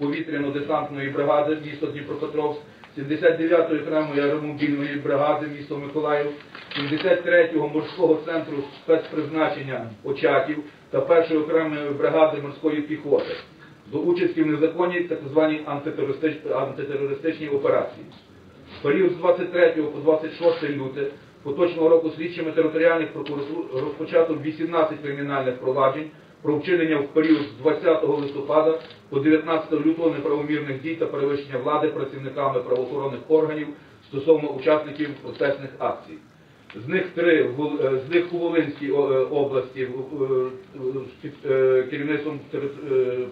повітряно-десантної бригади місто Дніпропетровськ, 79-ї окремої аеромобільної бригади місто Миколаїв, 73-го морського центру спецпризначення Очаків та 1-ї окремої бригади морської піхоти до участі в незаконній так званій антитерористичній операції. В період з 23 по 26 люте поточного року слідчими територіальних прокуратур розпочато 18 кримінальних проваджень про вчинення в період з 20 листопада по 19 лютого неправомірних дій та перевищення влади працівниками правоохоронних органів стосовно учасників процесних акцій. З них три е, з них у Волинській е, області е, керівництвом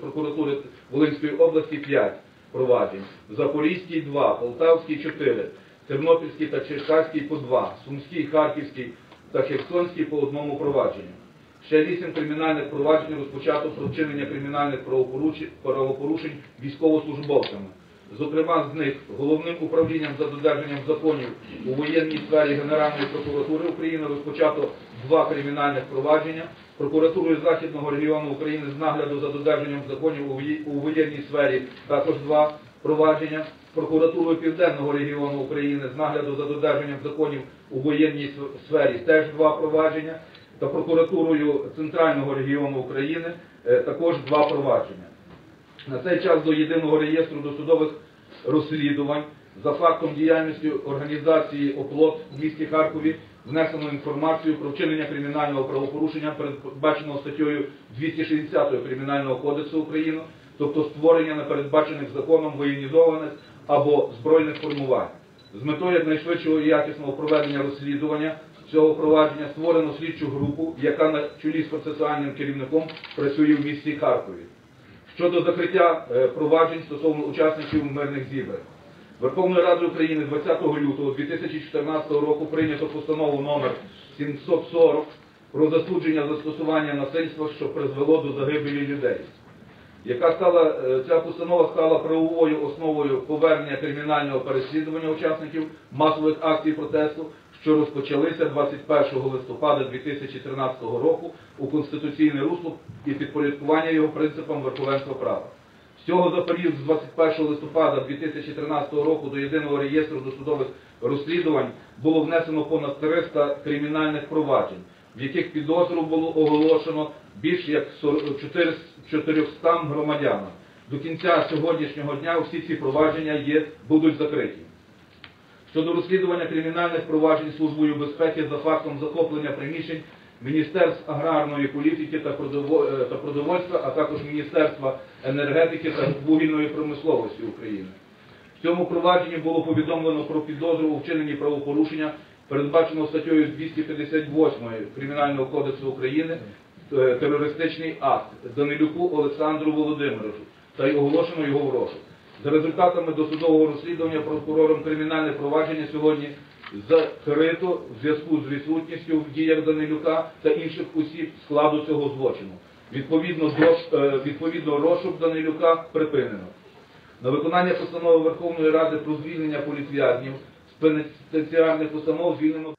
прокуратури Волинської області 5 проваджень, Запорізькій 2, Полтавській 4, Тернопільській та Черкаській по 2, Сумській, Харківській та Херсонській по одному провадженню. Ще вісім кримінальних проваджень розпочато про вчинення кримінальних правопорушень, військовослужбовцями. Зокрема, з них головним управлінням за додержанням законів у воєнній сфері Генеральної прокуратури України розпочато два кримінальних провадження. Прокуратурою Західного регіону України з нагляду за додержанням законів у воєнній сфері також два провадження. Прокуратурою Південного регіону України з нагляду за додержанням законів у воєнній сфері теж два провадження. Та прокуратурою Центрального регіону України е, також два провадження. На цей час до єдиного реєстру досудових розслідувань за фактом діяльності організації «Оплот» в місті Харкові внесено інформацію про вчинення кримінального правопорушення, передбаченого статтею 260 Кримінального кодексу України, тобто створення непередбачених законом воєнізованих або збройних формувань. З метою якнайшвидшого і якісного проведення розслідування цього провадження створено слідчу групу, яка на чолі з процесуальним керівником працює в місті Харкові. Щодо закриття е, проваджень стосовно учасників мирних зібрань. Верховною Радою України 20 лютого 2014 року прийнято постанову номер 740 про засудження застосування насильства, що призвело до загибелі людей. Яка стала, е, ця постанова стала правовою основою повернення кримінального переслідування учасників масових акцій протесту, що розпочалися 21 листопада 2013 року у конституційне русло і підпорядкування його принципам верховенства права. Всього за період з 21 листопада 2013 року до єдиного реєстру досудових розслідувань було внесено понад 300 кримінальних проваджень, в яких підозру було оголошено більш як 400 400 громадянам. До кінця сьогоднішнього дня всі ці провадження є, будуть закриті. Щодо розслідування кримінальних проваджень Службою безпеки за фактом захоплення приміщень Міністерств аграрної політики е, та продовольства, а також Міністерства енергетики та вугільної промисловості України. В цьому провадженні було повідомлено про підозру у вчиненні правопорушення, передбаченого статтею 258 Кримінального кодексу України е, терористичний акт Данилюку Олександру Володимировичу та й оголошено його в розшук. За результатами досудового розслідування прокурором кримінальне провадження сьогодні закрито в зв'язку з відсутністю в діях Данилюка та інших осіб складу цього злочину. Відповідно, е, розшук Данилюка припинено. На виконання постанови Верховної Ради про звільнення політв'язнів з пенітенціарних установ звільнено